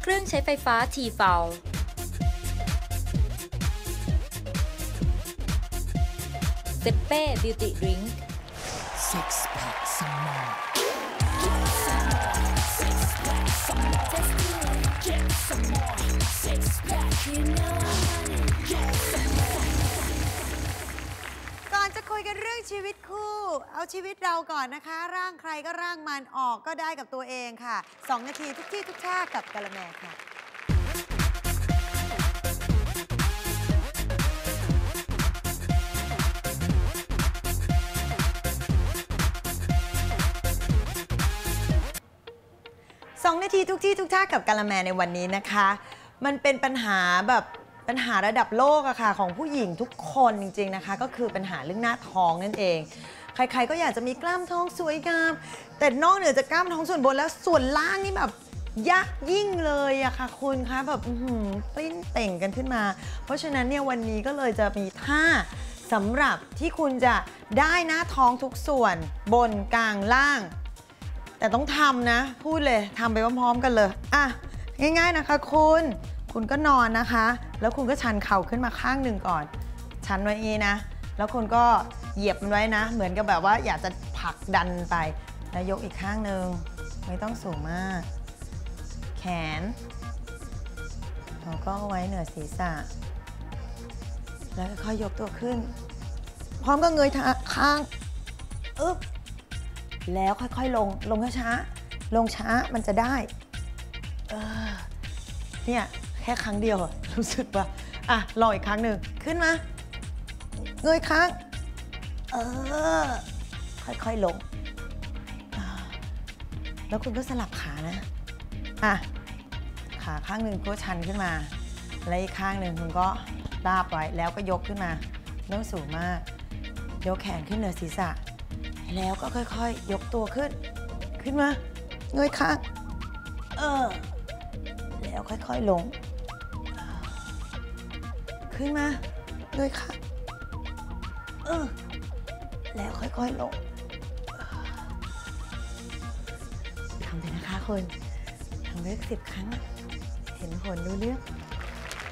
เครื่องใช้ไฟฟ้าทีเฟลเซเป้บิวตี้ดริง Six pack some more. ก่อนจะคุย กันเรื่องชีวิตคู่ เอาชีวิตเราก่อนนะคะ ร่างใครก็ร่างมันออกก็ได้กับตัวเองค่ะ 2 นาทีทุกที่ทุกชาติกับกะละแมค่ะสองนาทีทุกที่ทุกท่ากับกาละแมในวันนี้นะคะ มันเป็นปัญหาแบบ ปัญหาระดับโลกอะค่ะของผู้หญิงทุกคนจริงๆนะคะ ก็คือปัญหาเรื่องหน้าท้องนั่นเอง ใครๆก็อยากจะมีกล้ามท้องสวยงาม แต่นอกเหนือจากกล้ามท้องส่วนบนแล้วส่วนล่างนี่แบบยากยิ่งเลยอะค่ะคุณคะแบบปริ้นเต่งกันขึ้นมา เพราะฉะนั้นเนี่ยวันนี้ก็เลยจะมีท่าสำหรับที่คุณจะได้หน้าท้องทุกส่วนบนกลางล่าง แต่ต้องทำนะ พูดเลยทำไปพร้อมๆกันเลย อะ ง่ายๆนะคะคุณ คุณก็นอนนะคะ แล้วคุณก็ชันเข่าขึ้นมาข้างหนึ่งก่อน ชันไว้เองนะ แล้วคุณก็เหยียบมันไว้นะ เหมือนกับแบบว่าอยากจะผลักดันไป แล้วยกอีกข้างหนึ่งไม่ต้องสูงมาก แขนแล้วก็เอาไว้เหนือศีรษะ แล้วค่อยๆยกตัวขึ้น พร้อมกับเงยข้างอึ๊บแล้วค่อยๆลง ลงช้าๆลงช้ามันจะได้ เออเนี่ย ค่ครั้งเดียวรู้สึกว่าอะลองอีกครั้งหนึ่งขึ้นมาเงยค้างเออค่อยๆลง แล้วคุณก็สลับขานะอะขาข้างหนึ่งก็ชันขึ้นมาแล้วอีกข้างหนึ่งคุณก็ราบไว้แล้วก็ยกขึ้นมาไม่ต้องสูงมาก ยกแขนขึ้นเหนือศีรษะ แล้วก็ค่อยๆ ยกตัวขึ้น ขึ้นมาเงยข้างเออแล้วค่อยๆลง ขึ้นมาเลยค่ะเออแล้วค่อยๆลงทำเลยนะคะคุณทำเลือกสิบครั้ง เห็นผลดูเรื่อง